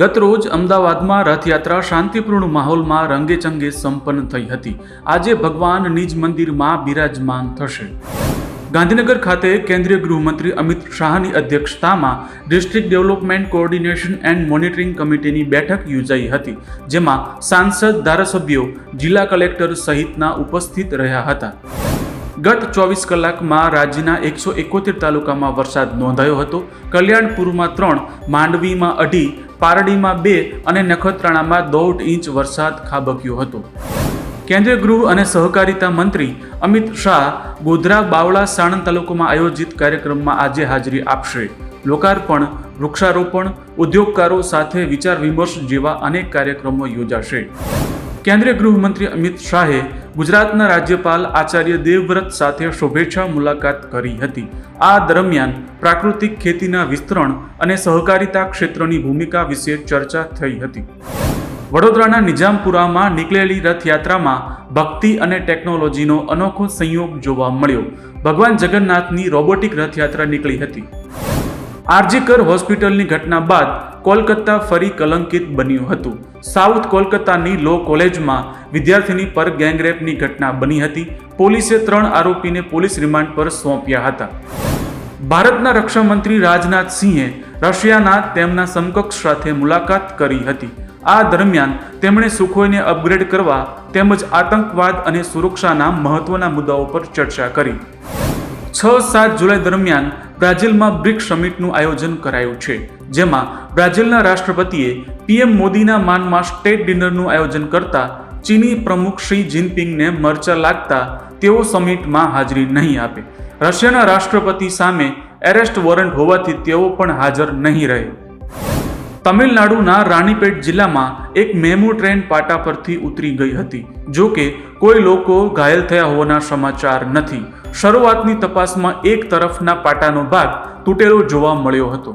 ગત રોજ અમદાવાદમાં રથયાત્રા શાંતિપૂર્ણ માહોલમાં રંગેચંગે સંપન્ન થઈ હતી. આજે ભગવાન નિજ મંદિરમાં બિરાજમાન થશે. ગાંધીનગર ખાતે કેન્દ્રીય ગૃહમંત્રી અમિત શાહની અધ્યક્ષતામાં district development coordination and monitoring કમિટીની બેઠક યોજાઈ હતી, જેમાં સાંસદ ધારાસભ્યો, જિલ્લા કલેક્ટર સહિતના ઉપસ્થિત રહ્યા હતા. ગત ચોવીસ કલાકમાં રાજ્યના એકસો એકોતેર તાલુકામાં વરસાદ નોંધાયો હતો. કલ્યાણપુરમાં ત્રણ, માંડવીમાં અઢી, પારડીમાં બે અને નખત્રાણામાં દોઢ ઇંચ વરસાદ ખાબક્યો હતો. કેન્દ્રીય ગૃહ અને સહકારિતા મંત્રી અમિત શાહ ગોધરા બાવળા સાણંદ તાલુકામાં આયોજિત કાર્યક્રમમાં આજે હાજરી આપશે. લોકાર્પણ, વૃક્ષારોપણ, ઉદ્યોગકારો સાથે વિચાર વિમર્શ જેવા અનેક કાર્યક્રમો યોજાશે. કેન્દ્રીય ગૃહમંત્રી અમિત શાહે ગુજરાતના રાજ્યપાલ આચાર્ય દેવવ્રત સાથે શુભેચ્છા મુલાકાત કરી હતી. આ દરમિયાન પ્રાકૃતિક ખેતીના વિસ્તરણ અને સહકારિતા ક્ષેત્રની ભૂમિકા વિશે ચર્ચા થઈ હતી. વડોદરાના નિજામપુરામાં નીકળેલી રથયાત્રામાં ભક્તિ અને ટેકનોલોજીનો અનોખો સંયોગ જોવા મળ્યો. ભગવાન જગન્નાથની રોબોટિક રથયાત્રા નીકળી હતી. આરજીકર હોસ્પિટલની ઘટના બાદ કોલકાતા ફરી કલંકિત બન્યું હતું. સાઉથ કોલકાતાની લો કોલેજમાં વિદ્યાર્થીની પર ગેંગરેપની ઘટના બની હતી. પોલીસે ત્રણ આરોપીને પોલીસ રિમાન્ડ પર સોંપ્યા હતા. ભારતના રક્ષામંત્રી રાજનાથ સિંહે રશિયાના તેમના સમકક્ષ સાથે મુલાકાત કરી હતી. આ દરમિયાન તેમણે સુખોઈને અપગ્રેડ કરવા તેમજ આતંકવાદ અને સુરક્ષાના મહત્વના મુદ્દાઓ પર ચર્ચા કરી. છ સાત જુલાઈ દરમિયાન બ્રાઝિલમાં બ્રિક્સ સમિટનું આયોજન કરાયું છે, જેમાં બ્રાઝિલના રાષ્ટ્રપતિએ પીએમ મોદીના માનમાં સ્ટેટ ડિનરનું આયોજન કરતા ચીની પ્રમુખ શી જિનપિંગને મરચા લાગતા તેઓ સમિટમાં હાજરી નહીં આપે. રશિયાના રાષ્ટ્રપતિ સામે એરેસ્ટ વોરંટ હોવાથી તેઓ પણ હાજર નહીં રહે. તમિલનાડુના રાણીપેટ જિલ્લામાં એક મેમુ ટ્રેન પાટા પરથી ઉતરી ગઈ હતી, જો કે કોઈ લોકો ઘાયલ થયા હોવાના સમાચાર નથી. શરૂઆતની તપાસમાં એક તરફના પાટાનો ભાગ તૂટેલો જોવા મળ્યો હતો.